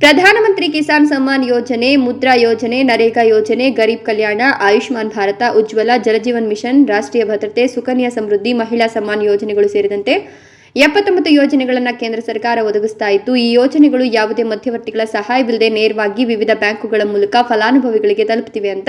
ಪ್ರಧಾನಮಂತ್ರಿ ಕಿಸಾನ್ ಸಮ್ಮಾನ್ ಯೋಜನೆ, ಮುದ್ರಾ ಯೋಜನೆ, ನರೇಗಾ ಯೋಜನೆ, ಗರೀಬ್ ಕಲ್ಯಾಣ, ಆಯುಷ್ಮಾನ್ ಭಾರತ, ಉಜ್ವಲ ಜಲಜೀವನ್ ಮಿಷನ್, ರಾಷ್ಟ್ರೀಯ ಭದ್ರತೆ, ಸುಕನ್ಯಾ ಸಮೃದ್ಧಿ, ಮಹಿಳಾ ಸಮ್ಮಾನ್ ಯೋಜನೆಗಳು ಸೇರಿದಂತೆ ಎಪ್ಪತ್ತೊಂಬತ್ತು ಯೋಜನೆಗಳನ್ನು ಕೇಂದ್ರ ಸರ್ಕಾರ ಒದಗಿಸ್ತಾ ಇತ್ತು. ಈ ಯೋಜನೆಗಳು ಯಾವುದೇ ಮಧ್ಯವರ್ತಿಗಳ ಸಹಾಯವಿಲ್ಲದೆ ನೇರವಾಗಿ ವಿವಿಧ ಬ್ಯಾಂಕುಗಳ ಮೂಲಕ ಫಲಾನುಭವಿಗಳಿಗೆ ತಲುಪುತ್ತಿವೆ ಅಂತ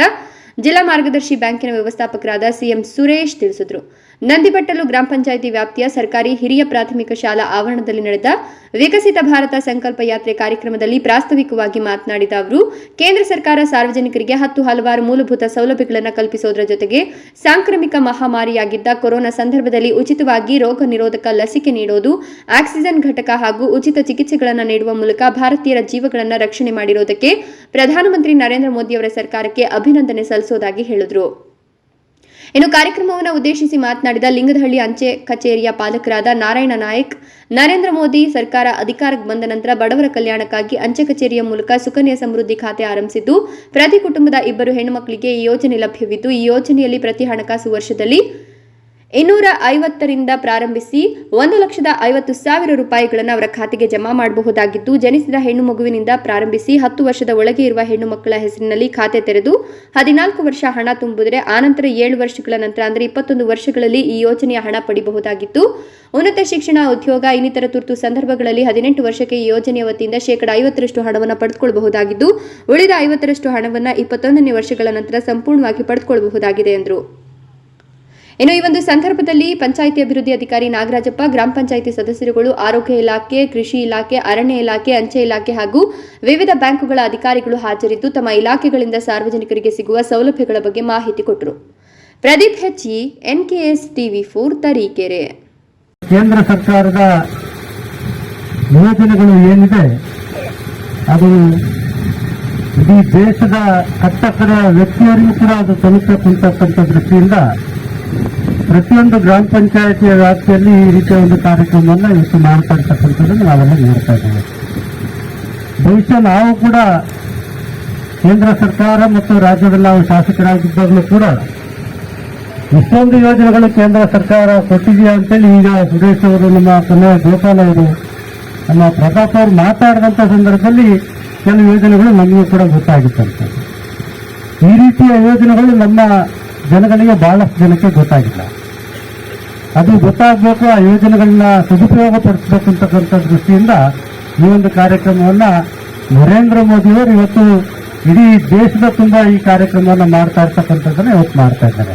ಜಿಲ್ಲಾ ಮಾರ್ಗದರ್ಶಿ ಬ್ಯಾಂಕಿನ ವ್ಯವಸ್ಥಾಪಕರಾದ ಸಿಎಂ ಸುರೇಶ್ ತಿಳಿಸಿದರು. ನಂದಿಬಟ್ಟಲು ಗ್ರಾಮ ಪಂಚಾಯಿತಿ ವ್ಯಾಪ್ತಿಯ ಸರ್ಕಾರಿ ಹಿರಿಯ ಪ್ರಾಥಮಿಕ ಶಾಲಾ ಆವರಣದಲ್ಲಿ ನಡೆದ ವಿಕಸಿತ ಭಾರತ ಸಂಕಲ್ಪ ಯಾತ್ರೆ ಕಾರ್ಯಕ್ರಮದಲ್ಲಿ ಪ್ರಾಸ್ತಾವಿಕವಾಗಿ ಮಾತನಾಡಿದ ಅವರು, ಕೇಂದ್ರ ಸರ್ಕಾರ ಸಾರ್ವಜನಿಕರಿಗೆ ಹತ್ತು ಹಲವಾರು ಮೂಲಭೂತ ಸೌಲಭ್ಯಗಳನ್ನು ಕಲ್ಪಿಸುವುದರ ಜೊತೆಗೆ ಸಾಂಕ್ರಾಮಿಕ ಮಹಾಮಾರಿಯಾಗಿದ್ದ ಕೊರೋನಾ ಸಂದರ್ಭದಲ್ಲಿ ಉಚಿತವಾಗಿ ರೋಗ ನಿರೋಧಕ ಲಸಿಕೆ ನೀಡೋದು, ಆಕ್ಸಿಜನ್ ಘಟಕ ಹಾಗೂ ಉಚಿತ ಚಿಕಿತ್ಸೆಗಳನ್ನು ನೀಡುವ ಮೂಲಕ ಭಾರತೀಯರ ಜೀವಗಳನ್ನು ರಕ್ಷಣೆ ಮಾಡಿರುವುದಕ್ಕೆ ಪ್ರಧಾನಮಂತ್ರಿ ನರೇಂದ್ರ ಮೋದಿ ಅವರ ಸರ್ಕಾರಕ್ಕೆ ಅಭಿನಂದನೆ ಸಲ್ಲಿಸುವುದಾಗಿ ಹೇಳಿದರು. ಇನ್ನು ಕಾರ್ಯಕ್ರಮವನ್ನು ಉದ್ದೇಶಿಸಿ ಮಾತನಾಡಿದ ಲಿಂಗದಹಳ್ಳಿ ಅಂಚೆ ಕಚೇರಿಯ ಪಾಲಕರಾದ ನಾರಾಯಣ ನಾಯಕ್, ನರೇಂದ್ರ ಮೋದಿ ಸರ್ಕಾರ ಅಧಿಕಾರಕ್ಕೆ ಬಂದ ನಂತರ ಬಡವರ ಕಲ್ಯಾಣಕ್ಕಾಗಿ ಅಂಚೆ ಕಚೇರಿಯ ಮೂಲಕ ಸುಕನ್ಯಾ ಸಮೃದ್ಧಿ ಖಾತೆ ಆರಂಭಿಸಿದ್ದು, ಪ್ರತಿ ಕುಟುಂಬದ ಇಬ್ಬರು ಹೆಣ್ಣು ಮಕ್ಕಳಿಗೆ ಈ ಯೋಜನೆ ಲಭ್ಯವಿದ್ದು, ಈ ಯೋಜನೆಯಲ್ಲಿ ಪ್ರತಿ ಹಣಕಾಸು ವರ್ಷದಲ್ಲಿ ಇನ್ನೂರ ಐವತ್ತರಿಂದ ಪ್ರಾರಂಭಿಸಿ ಒಂದು ಲಕ್ಷದ ಐವತ್ತು ಸಾವಿರ ರೂಪಾಯಿಗಳನ್ನು ಅವರ ಖಾತೆಗೆ ಜಮಾ ಮಾಡಬಹುದಾಗಿದ್ದು ಜನಿಸಿದ ಹೆಣ್ಣು ಮಗುವಿನಿಂದ ಪ್ರಾರಂಭಿಸಿ ಹತ್ತು ವರ್ಷದ ಒಳಗೆ ಇರುವ ಹೆಣ್ಣು ಮಕ್ಕಳ ಹೆಸರಿನಲ್ಲಿ ಖಾತೆ ತೆರೆದು ಹದಿನಾಲ್ಕು ವರ್ಷ ಹಣ ತುಂಬಿದರೆ ಆನಂತರ ಏಳು ವರ್ಷಗಳ ನಂತರ ಅಂದರೆ ಇಪ್ಪತ್ತೊಂದು ವರ್ಷಗಳಲ್ಲಿ ಈ ಯೋಜನೆಯ ಹಣ ಪಡಿಬಹುದಾಗಿತ್ತು. ಉನ್ನತ ಶಿಕ್ಷಣ ಉದ್ಯೋಗ, ಇನ್ನಿತರ ತುರ್ತು ಸಂದರ್ಭಗಳಲ್ಲಿ ಹದಿನೆಂಟು ವರ್ಷಕ್ಕೆ ಈ ಯೋಜನೆಯ ವತಿಯಿಂದ ಶೇಕಡ ಐವತ್ತರಷ್ಟು ಹಣವನ್ನು ಪಡೆದುಕೊಳ್ಳಬಹುದಾಗಿದ್ದು, ಉಳಿದ ಐವತ್ತರಷ್ಟು ಹಣವನ್ನು ಇಪ್ಪತ್ತೊಂದನೇ ವರ್ಷಗಳ ನಂತರ ಸಂಪೂರ್ಣವಾಗಿ ಪಡೆದುಕೊಳ್ಳಬಹುದಾಗಿದೆ ಎಂದರು. ಇನ್ನು ಈ ಒಂದು ಸಂದರ್ಭದಲ್ಲಿ ಪಂಚಾಯಿತಿ ಅಭಿವೃದ್ಧಿ ಅಧಿಕಾರಿ ನಾಗರಾಜಪ್ಪ, ಗ್ರಾಮ ಪಂಚಾಯಿತಿ ಸದಸ್ಯರುಗಳು, ಆರೋಗ್ಯ ಇಲಾಖೆ, ಕೃಷಿ ಇಲಾಖೆ, ಅರಣ್ಯ ಇಲಾಖೆ, ಅಂಚೆ ಇಲಾಖೆ ಹಾಗೂ ವಿವಿಧ ಬ್ಯಾಂಕುಗಳ ಅಧಿಕಾರಿಗಳು ಹಾಜರಿದ್ದು ತಮ್ಮ ಇಲಾಖೆಗಳಿಂದ ಸಾರ್ವಜನಿಕರಿಗೆ ಸಿಗುವ ಸೌಲಭ್ಯಗಳ ಬಗ್ಗೆ ಮಾಹಿತಿ ಕೊಟ್ಟರು. ಪ್ರದೀಪ್ ಹೆಚ್ಚಿ ಎನ್ಕೆಎಸ್ ಟಿವಿ ಫೋರ್, ತರೀಕೆರೆ. ಕೇಂದ್ರ ಸರ್ಕಾರದ ಯೋಜನೆಗಳು ಏನಿದೆ, ಅದು ಇಡೀ ದೇಶದ ಕಟ್ಟಕರ ವ್ಯಕ್ತಿಯರಿಗೂ ಕೂಡ ಅದು ತಲುಪಕ್ಕಂತಕ್ಕಂಥ ದೃಷ್ಟಿಯಿಂದ ಪ್ರತಿಯೊಂದು ಗ್ರಾಮ ಪಂಚಾಯತಿಯ ವ್ಯಾಪ್ತಿಯಲ್ಲಿ ಈ ರೀತಿಯ ಒಂದು ಕಾರ್ಯಕ್ರಮವನ್ನು ಇವತ್ತು ಮಾಡ್ತಾ ಇರ್ತಕ್ಕಂಥದ್ದನ್ನು ನಾವೆಲ್ಲ ನೋಡ್ತಾ ಇದ್ದೇವೆ. ಬಹುಶಃ ನಾವು ಕೂಡ ಕೇಂದ್ರ ಸರ್ಕಾರ ಮತ್ತು ರಾಜ್ಯದಲ್ಲಿ ನಾವು ಶಾಸಕರಾಗಿದ್ದಾಗಲೂ ಕೂಡ ಇಷ್ಟೊಂದು ಯೋಜನೆಗಳು ಕೇಂದ್ರ ಸರ್ಕಾರ ಕೊಟ್ಟಿದೆಯಾ ಅಂತೇಳಿ ಈಗ ಸುರೇಶ್ ಅವರು ನಮ್ಮ ಕೊನೆಯ ಗೋಪಾಲ ಅವರು, ನಮ್ಮ ಪ್ರತಾಪ್ ಅವರು ಮಾತಾಡಿದಂಥ ಸಂದರ್ಭದಲ್ಲಿ ಕೆಲವು ಯೋಜನೆಗಳು ನಮಗೂ ಕೂಡ ಗೊತ್ತಾಗುತ್ತಂತೆ. ಈ ರೀತಿಯ ಯೋಜನೆಗಳು ನಮ್ಮ ಜನಗಳಿಗೆ ಬಹಳಷ್ಟು ಜನಕ್ಕೆ ಗೊತ್ತಾಗಿಲ್ಲ. ಅದು ಗೊತ್ತಾಗಬೇಕು, ಆ ಯೋಜನೆಗಳನ್ನ ಸದುಪಯೋಗ ಪಡಿಸಬೇಕು ಅಂತಕ್ಕಂಥ ದೃಷ್ಟಿಯಿಂದ ಈ ಒಂದು ಕಾರ್ಯಕ್ರಮವನ್ನು ನರೇಂದ್ರ ಮೋದಿಯವರು ಇವತ್ತು ಇಡೀ ದೇಶದ ತುಂಬ ಈ ಕಾರ್ಯಕ್ರಮವನ್ನು ಮಾಡ್ತಾ ಇರ್ತಕ್ಕಂಥದ್ದನ್ನು ಇವತ್ತು ಮಾಡ್ತಾ ಇದ್ದಾರೆ.